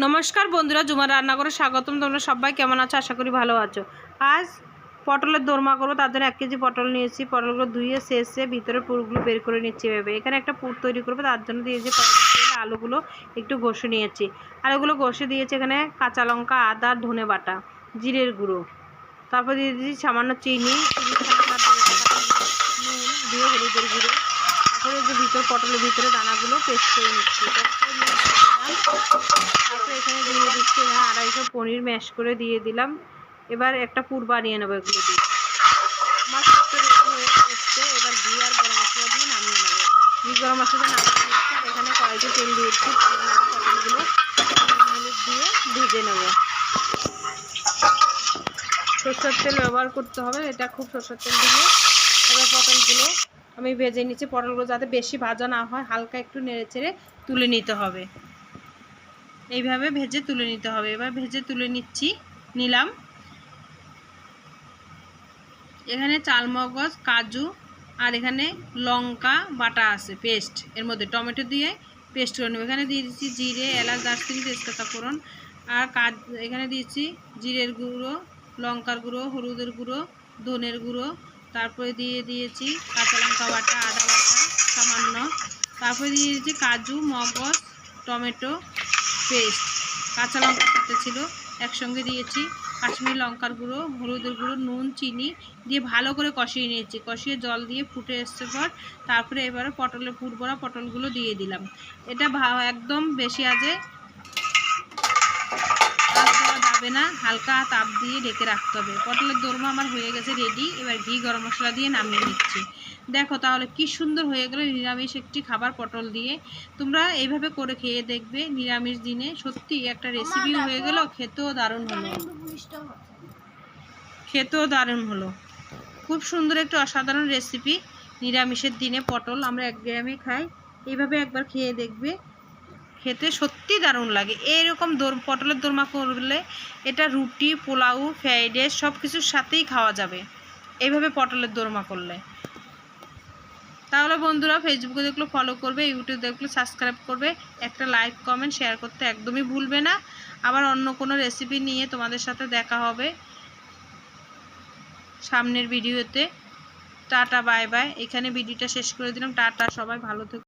নমস্কার বন্ধুরা, জুমার রান্নাঘরে স্বাগতম। তোমরা সবাই কেমন আছো? আশা করি ভালো আছো। আজ পটলের দোরমা করব, তার জন্য এক কেজি পটল নিয়েছি। পটলগুলো ধুয়ে, শেষে ভিতরে পুরগুলো বের করে নিচ্ছি ভেবে। এখানে একটা পুর তৈরি করব, তার জন্য দিয়েছি আলুগুলো একটু ঘষে নিয়েছি। আলুগুলো ঘষে দিয়েছি এখানে কাঁচা লঙ্কা, আদা, ধনে বাটা, জিরের গুঁড়ো। তারপর দিয়ে দিয়েছি সামান্য চিনি দিয়ে হলুদের গুঁড়ো। তারপরে যে ভিতরে, পটলের ভিতরে দানাগুলো পেস্ট করে নিচ্ছি। দিলাম। তারপরে এখানে দিয়ে দিচ্ছি এখানে আড়াইশো পনির ম্যাশ করে দিয়ে দিলাম। এবার একটা পুর বানিয়ে নেব এগুলো দিয়ে। আমার শুক্তো রেডি এবার ঘি আর গরম মশলা দিয়ে নামিয়ে নেব। ঘি, গরম মশলা দিয়ে নামিয়ে নিচ্ছি এখানে কড়াইতে তেল দিয়েছি পটলগুলো। দিয়ে ভেজে নেব। সরষের তেল ব্যবহার করতে হবে, এটা খুব সরষের তেল দিলে এবার পটলগুলো আমি ভেজে নিচ্ছি, পটলগুলো যাতে বেশি ভাজা না হয়, হালকা একটু নেড়ে চেড়ে তুলে নিতে হবে। এইভাবে ভেজে তুলে নিতে হবে। এবার ভেজে তুলে নিচ্ছি, নিলাম। এখানে চালমগজ, কাজু আর এখানে লঙ্কা বাটা আছে, পেস্ট। এর মধ্যে টমেটো দিয়ে পেস্ট করে নেব। এখানে দিয়ে দিচ্ছি জিরে, এলাচ, দারচিনি, তেজপাতা ফোড়ন। আর কাজ, এখানে দিয়েছি জিরের গুঁড়ো, লঙ্কার গুঁড়ো, হলুদের গুঁড়ো, ধনের গুঁড়ো। তারপরে দিয়ে দিয়েছি কাঁচা লঙ্কা বাটা, আদা বাটা, সামান্য। তারপরে দিয়ে দিয়েছি কাজু, মগজ, টমেটো। পেস্ট, কাঁচা লঙ্কা সাথে ছিল, একসঙ্গে দিয়েছি। কাশ্মীরি লঙ্কার গুঁড়ো, হলুদের গুঁড়ো, নুন, চিনি দিয়ে ভালো করে কষিয়ে নিয়েছি। কষিয়ে জল দিয়ে ফুটে এসছে পর তারপরে এবারে পটলের ফুটবড়া পটলগুলো দিয়ে দিলাম। এটা একদম বেশি আজে যাবে না হালকা তাপ দিয়ে ঢেকে রাখতে হবে। পটলের দোরমা আমার হয়ে গেছে রেডি এবার ঘি গরম মশলা দিয়ে নামিয়ে নিচ্ছি। দেখো তাহলে কি সুন্দর হয়ে গেল নিরামিষ একটি খাবার পটল দিয়ে। তোমরা এইভাবে করে খেয়ে দেখবে নিরামিষ দিনে। সত্যি একটা রেসিপি হয়ে গেল খেতেও দারুণ হলো। খেতেও দারুণ হলো। খুব সুন্দর একটি অসাধারণ রেসিপি নিরামিষের দিনে পটল আমরা এক গ্রামে খাই। এইভাবে একবার খেয়ে দেখবে। খেতে সত্যি দারুণ লাগে। এইরকম দোর পটলের দোরমা করলে এটা রুটি, পোলাও, ফ্রাইড রাইস সব কিছুর সাথেই খাওয়া যাবে। এইভাবে পটলের দোরমা করলে। তাহলে বন্ধুরা ফেসবুকে দেখলে ফলো করবে ইউটিউব দেখলে সাবস্ক্রাইব করবে। একটা লাইক কমেন্ট শেয়ার করতে একদমই ভুলবে না। আবার অন্য কোনো রেসিপি নিয়ে তোমাদের সাথে দেখা হবে সামনের ভিডিওতে টাটা বাই বাই এখানে ভিডিওটা শেষ করে দিলাম। টাটা, সবাই ভালো থেকো।